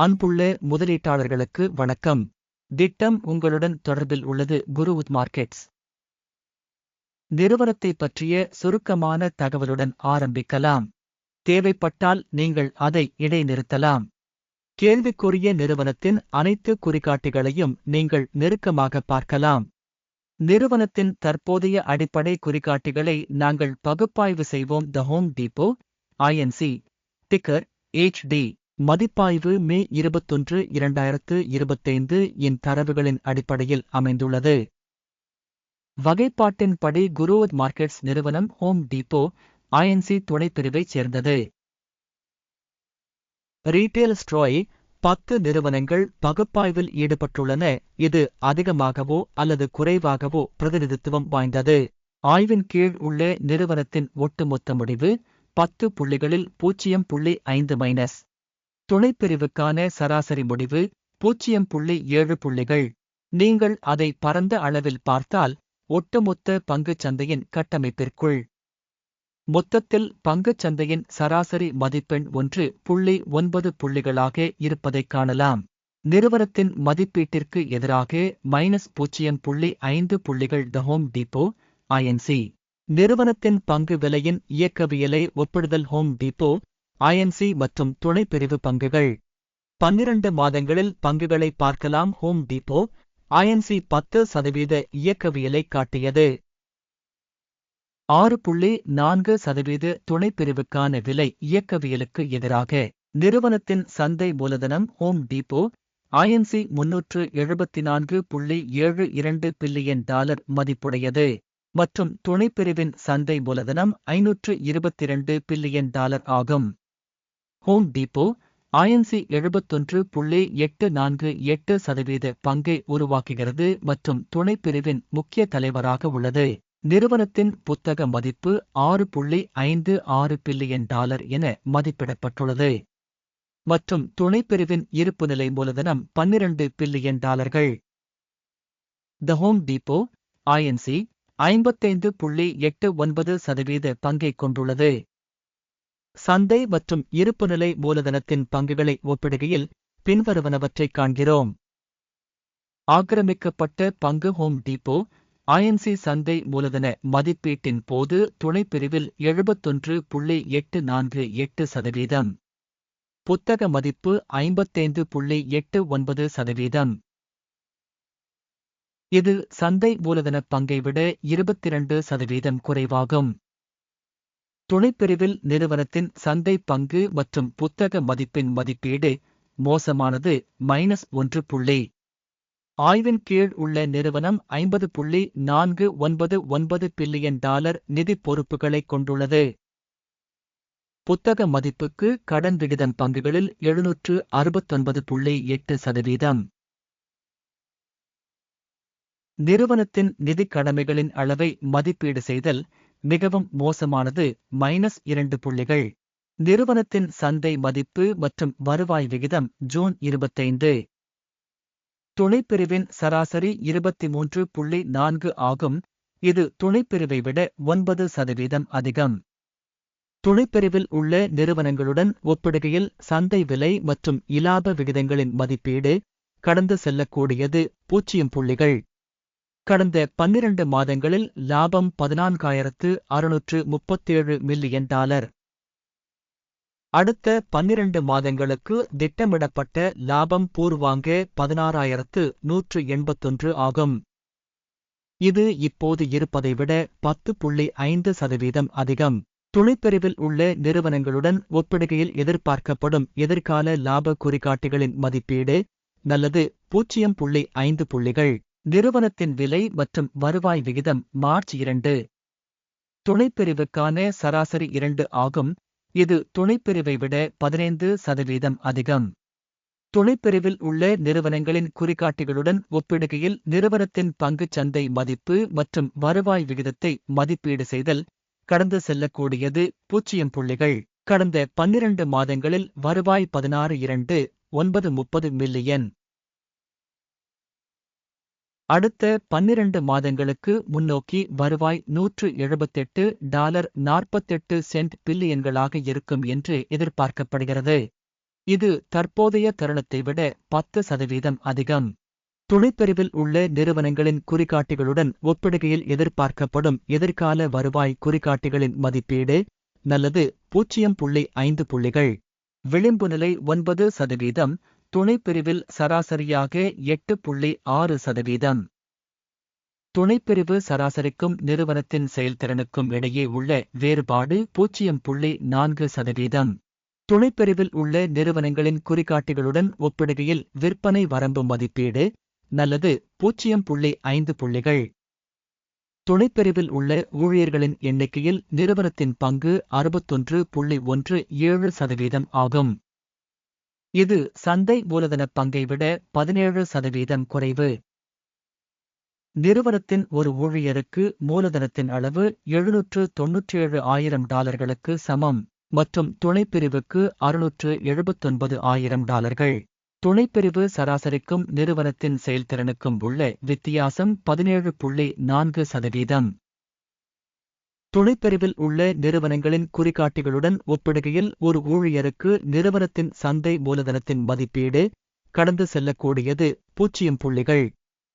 அன்புள்ள முதலீட்டாளர்களுக்கு வணக்கம். திட்டம் உங்களுடன் தொடர்பில் உள்ளது குருவுத் மார்க்கெட்ஸ். நிறுவனத்தை பற்றிய சுருக்கமான தகவலுடன் ஆரம்பிக்கலாம். தேவைப்பட்டால் நீங்கள் அதை இடைநிறுத்தலாம். கேள்விக்குரிய நிறுவனத்தின் அனைத்து குறிகாட்டிகளையும் நீங்கள் நெருக்கமாக பார்க்கலாம். நிறுவனத்தின் தற்போதைய அடிப்படை குறிகாட்டிகளை நாங்கள் பகுப்பாய்வு செய்வோம். The Home Depot INC ticker HD மதிப்பாய்வு மே இருபத்தொன்று இரண்டாயிரத்து இருபத்தைந்து இன் தரவுகளின் அடிப்படையில் அமைந்துள்ளது. வகைப்பாட்டின்படி குருவத் மார்க்கெட்ஸ் நிறுவனம் ஹோம் டிப்போ ஐஎன்சி துணைப்பிரிவைச் சேர்ந்தது. ரீட்டெயில் ஸ்ட்ரோய் பத்து நிறுவனங்கள் பகுப்பாய்வில் ஈடுபட்டுள்ளன. இது அதிகமாகவோ அல்லது குறைவாகவோ பிரதிநிதித்துவம் வாய்ந்தது. ஆய்வின் கீழ் உள்ள நிறுவனத்தின் ஒட்டுமொத்த முடிவு பத்து புள்ளிகளில் பூஜ்ஜியம் புள்ளி ஐந்து மைனஸ். துணைப்பிரிவுக்கான சராசரி முடிவு பூஜ்ஜியம் புள்ளி ஏழு புள்ளிகள். நீங்கள் அதை பரந்த அளவில் பார்த்தால் ஒட்டுமொத்த பங்குச் சந்தையின் கட்டமைப்பிற்குள். மொத்தத்தில் பங்குச் சந்தையின் சராசரி மதிப்பெண் ஒன்று புள்ளி ஒன்பது புள்ளிகளாக இருப்பதைக் காணலாம். நிறுவனத்தின் மதிப்பீட்டிற்கு எதிராக மைனஸ் பூஜ்ஜியம் புள்ளி ஐந்து புள்ளிகள் த ஹோம் டிப்போ ஐஎன்சி நிறுவனத்தின் பங்கு விலையின் இயக்கவியலை ஒப்பிடுதல் ஹோம் டிப்போ ஐஎன்சி மற்றும் துணைப்பிரிவு பங்குகள். பன்னிரண்டு மாதங்களில் பங்குகளை பார்க்கலாம். ஹோம் டிப்போ ஐஎன்சி பத்து சதவீத இயக்கவியலை காட்டியது. ஆறு புள்ளி நான்கு சதவீத துணைப்பிரிவுக்கான விலை இயக்கவியலுக்கு எதிராக நிறுவனத்தின் சந்தை மூலதனம் ஹோம் டீப்போ ஐஎன்சி முன்னூற்று எழுபத்தி நான்கு புள்ளி ஏழு இரண்டு பில்லியன் டாலர் மதிப்புடையது மற்றும் துணைப்பிரிவின் சந்தை மூலதனம் ஐநூற்று இருபத்தி இரண்டு பில்லியன் டாலர் ஆகும். ஹோம் டிப்போ ஐஎன்சி எழுபத்தொன்று புள்ளி எட்டு நான்கு எட்டு சதவீத பங்கை உருவாக்குகிறது மற்றும் துணைப்பிரிவின் முக்கிய தலைவராக உள்ளது. நிறுவனத்தின் புத்தக மதிப்பு ஆறு புள்ளி ஐந்து ஆறு பில்லியன் டாலர் என மதிப்பிடப்பட்டுள்ளது. மற்றும் துணைப்பிரிவின் இருப்புநிலை மூலதனம் பன்னிரண்டு பில்லியன் டாலர்கள். த ஹோம் டிப்போ ஐஎன்சி ஐம்பத்தைந்து புள்ளி எட்டு ஒன்பது சதவீத பங்கை கொண்டுள்ளது. சந்தை மற்றும் இருப்புநிலை மூலதனத்தின் பங்குகளை ஒப்பிடுகையில் பின்வருவனவற்றைக் காண்கிறோம். ஆக்கிரமிக்கப்பட்ட பங்கு ஹோம் டிப்போ ஐஎன்சி சந்தை மூலதன மதிப்பீட்டின் போது துணைப்பிரிவில் எழுபத்தொன்று புள்ளி எட்டு நான்கு எட்டு சதவீதம். புத்தக மதிப்பு ஐம்பத்தைந்து புள்ளி எட்டு ஒன்பது சதவீதம். இது சந்தை மூலதன பங்கை விட இருபத்திரண்டு சதவீதம் குறைவாகும். துணைப்பிரிவில் நிறுவனத்தின் சந்தை பங்கு மற்றும் புத்தக மதிப்பின் மதிப்பீடு மோசமானது மைனஸ் ஒன்று புள்ளி. ஆய்வின் கீழ் உள்ள நிறுவனம் ஐம்பது புள்ளி நான்கு ஒன்பது ஒன்பது பில்லியன் டாலர் நிதி பொறுப்புகளைக் கொண்டுள்ளது. புத்தக மதிப்புக்கு கடன் விகிதம் பங்குகளில் எழுநூற்று அறுபத்தொன்பது புள்ளி எட்டு சதவீதம். நிறுவனத்தின் நிதி கடமைகளின் அளவை மதிப்பீடு செய்தல் மிகவும் மோசமானது. மைனஸ் இரண்டு புள்ளிகள். நிறுவனத்தின் சந்தை மதிப்பு மற்றும் வருவாய் விகிதம் ஜூன் இருபத்தைந்து. துணைப்பிரிவின் சராசரி இருபத்தி மூன்று புள்ளி நான்கு ஆகும். இது துணைப்பிரிவை விட ஒன்பது சதவீதம் அதிகம். துணைப்பிரிவில் உள்ள நிறுவனங்களுடன் ஒப்பிடுகையில் சந்தை விலை மற்றும் இலாப விகிதங்களின் மதிப்பீடு கடந்து செல்லக்கூடியது பூஜ்ஜியம் புள்ளிகள். கடந்த பன்னிரண்டு மாதங்களில் லாபம் பதினான்காயிரத்து அறுநூற்று முப்பத்தேழு மில்லியன் டாலர். அடுத்த பன்னிரண்டு மாதங்களுக்கு திட்டமிடப்பட்ட லாபம் பூர்வாங்க பதினாறாயிரத்து நூற்று எண்பத்தொன்று ஆகும். இது இப்போது இருப்பதை விட பத்து புள்ளி ஐந்து சதவீதம் அதிகம். துணைப்பிரிவில் உள்ள நிறுவனங்களுடன் ஒப்பிடுகையில் எதிர்பார்க்கப்படும் எதிர்கால லாப குறிகாட்டிகளின் மதிப்பீடு நல்லது பூஜ்ஜியம் புள்ளி ஐந்து புள்ளிகள். நிறுவனத்தின் விலை மற்றும் வருவாய் விகிதம் மார்ச் இரண்டு. துணைப்பிரிவுக்கான சராசரி இரண்டு ஆகும். இது துணைப்பிரிவை விட பதினைந்து சதவீதம் அதிகம். துணைப்பிரிவில் உள்ள நிறுவனங்களின் குறிகாட்டிகளுடன் ஒப்பிடுகையில் நிறுவனத்தின் பங்குச் சந்தை மதிப்பு மற்றும் வருவாய் விகிதத்தை மதிப்பீடு செய்தல் கடந்து செல்லக்கூடியது பூஜ்ஜியம் புள்ளிகள். கடந்த பன்னிரண்டு மாதங்களில் வருவாய் பதினாறு இரண்டு ஒன்பது முப்பது மில்லியன். அடுத்த பன்னிரண்டு மாதங்களுக்கு முன்னோக்கி வருவாய் நூற்று எழுபத்தெட்டு டாலர் நாற்பத்தெட்டு சென்ட் பில்லியன்களாக இருக்கும் என்று எதிர்பார்க்கப்படுகிறது. இது தற்போதைய தருணத்தை விட பத்து சதவீதம் அதிகம். துணைப்பிரிவில் உள்ள நிறுவனங்களின் குறிகாட்டிகளுடன் ஒப்பிடுகையில் எதிர்பார்க்கப்படும் எதிர்கால வருவாய் குறிகாட்டிகளின் மதிப்பீடு நல்லது பூஜ்ஜியம் புள்ளி ஐந்து புள்ளிகள். விளிம்பு நிலை ஒன்பது சதவீதம் துணைப்பிரிவில் சராசரியாக எட்டு புள்ளி ஆறு சதவீதம். துணைப்பிரிவு சராசரிக்கும் நிறுவனத்தின் செயல்திறனுக்கும் இடையே உள்ள வேறுபாடு பூஜ்ஜியம் புள்ளி நான்கு சதவீதம். துணைப்பிரிவில் உள்ள நிறுவனங்களின் குறிகாட்டிகளுடன் ஒப்பிடுகையில் விற்பனை வரம்பு மதிப்பீடு நல்லது பூஜ்ஜியம் புள்ளி ஐந்து புள்ளிகள். துணைப்பிரிவில் உள்ள ஊழியர்களின் எண்ணிக்கையில் நிறுவனத்தின் பங்கு அறுபத்தொன்று புள்ளி ஒன்று ஏழு சதவீதம் ஆகும். இது சந்தை மூலதன பங்கை விட பதினேழு சதவீதம் குறைவு. நிறுவனத்தின் ஒரு ஊழியருக்கு மூலதனத்தின் அளவு எழுநூற்று தொன்னூற்றேழு ஆயிரம் டாலர்களுக்கு சமம் மற்றும் துணைப்பிரிவுக்கு அறுநூற்று எழுபத்தொன்பது ஆயிரம் டாலர்கள். துணைப்பிரிவு சராசரிக்கும் நிறுவனத்தின் செயல்திறனுக்கும் உள்ள வித்தியாசம் பதினேழு புள்ளி நான்கு சதவீதம். துணைப்பிரிவில் உள்ள நிறுவனங்களின் குறிகாட்டிகளுடன் ஒப்பிடுகையில் ஒரு ஊழியருக்கு நிறுவனத்தின் சந்தை மூலதனத்தின் மதிப்பீடு கடந்து செல்லக்கூடியது பூஜ்ஜியம் புள்ளிகள்.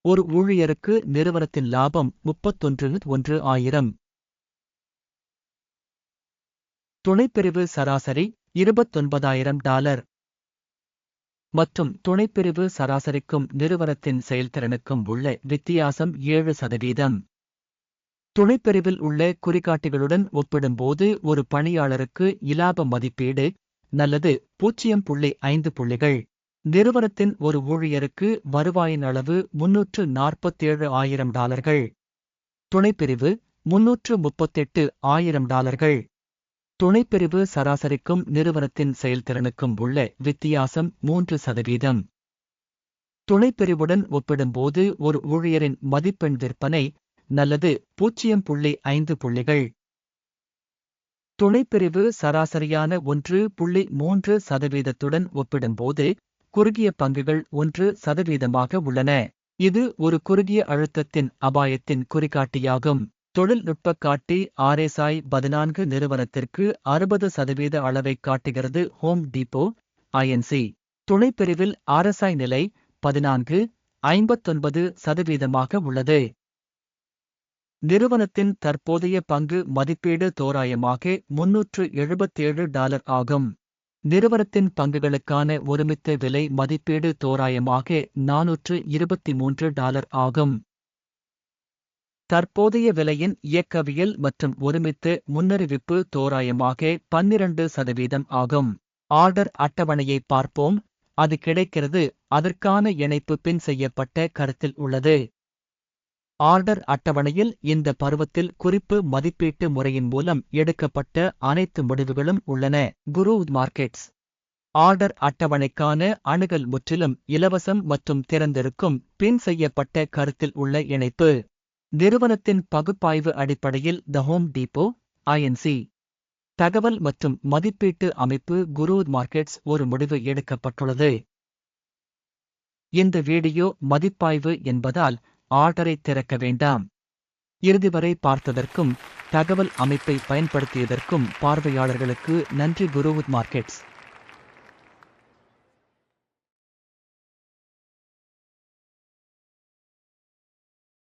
ஒரு ஊழியருக்கு நிறுவனத்தின் லாபம் முப்பத்தொன்று ஒன்று ஆயிரம். துணைப்பிரிவு சராசரி இருபத்தொன்பதாயிரம் டாலர். மற்றும் துணைப்பிரிவு சராசரிக்கும் நிறுவனத்தின் செயல்திறனுக்கும் உள்ள வித்தியாசம் ஏழு சதவீதம். துணைப்பிரிவில் உள்ள குறிகாட்டிகளுடன் ஒப்பிடும்போது ஒரு பணியாளருக்கு இலாப மதிப்பீடு நல்லது பூஜ்ஜியம் புள்ளி ஐந்து புள்ளிகள். நிறுவனத்தின் ஒரு ஊழியருக்கு வருவாயின் அளவு முன்னூற்று நாற்பத்தேழு ஆயிரம் டாலர்கள். துணைப்பிரிவு முன்னூற்று முப்பத்தெட்டு ஆயிரம் டாலர்கள். துணைப்பிரிவு சராசரிக்கும் நிறுவனத்தின் செயல்திறனுக்கும் உள்ள வித்தியாசம் மூன்று சதவீதம். துணைப்பிரிவுடன் ஒப்பிடும்போது ஒரு ஊழியரின் மதிப்பெண் விற்பனை நல்லது. பூஜ்ஜியம் புள்ளி ஐந்து புள்ளிகள். துணைப்பிரிவு சராசரியான ஒன்று புள்ளி மூன்று சதவீதத்துடன் ஒப்பிடும்போது குறுகிய பங்குகள் ஒன்று சதவீதமாக உள்ளன. இது ஒரு குறுகிய அழுத்தத்தின் அபாயத்தின் குறிகாட்டியாகும். தொழில்நுட்ப காட்டி ஆர்எஸ்ஐ பதினான்கு நிறுவனத்திற்கு அறுபது சதவீத அளவைக் காட்டுகிறது ஹோம் டிப்போ ஐஎன்சி துணைப்பிரிவில் ஆர்எஸ்ஐ நிலை பதினான்கு ஐம்பத்தொன்பது சதவீதமாக உள்ளது. நிறுவனத்தின் தற்போதைய பங்கு மதிப்பீடு தோராயமாக முன்னூற்று எழுபத்தேழு டாலர் ஆகும். நிறுவனத்தின் பங்குகளுக்கான ஒருமித்த விலை மதிப்பீடு தோராயமாக நானூற்று இருபத்தி மூன்று டாலர் ஆகும். தற்போதைய விலையின் இயக்கவியல் மற்றும் ஒருமித்த முன்னறிவிப்பு தோராயமாக பன்னிரண்டு சதவீதம் ஆகும். ஆர்டர் அட்டவணையை பார்ப்போம். அது கிடைக்கிறது. அதற்கான இணைப்பு பின் செய்யப்பட்ட கருத்தில் உள்ளது. ஆர்டர் அட்டவணையில் இந்த பருவத்தில் குறிப்பு மதிப்பீட்டு முறையின் மூலம் எடுக்கப்பட்ட அனைத்து முடிவுகளும் உள்ளன. குரு மார்க்கெட்ஸ். ஆர்டர் அட்டவணைக்கான அணுகல் முற்றிலும் இலவசம் மற்றும் திறந்திருக்கும் பின் செய்யப்பட்ட கருத்தில் உள்ள இணைப்பு. நிறுவனத்தின் பகுப்பாய்வு அடிப்படையில் த ஹோம் டீப்போ ஐஎன்சி தகவல் மற்றும் மதிப்பீட்டு அமைப்பு குரு மார்க்கெட்ஸ் ஒரு முடிவு எடுக்கப்பட்டுள்ளது. இந்த வீடியோ மதிப்பாய்வு என்பதால் ஆர்டரை திறக்க வேண்டாம். இறுதி வரை பார்த்ததற்கும் தகவல் அமைப்பை பயன்படுத்தியதற்கும் பார்வையாளர்களுக்கு நன்றி குருவுத் மார்க்கெட்ஸ்.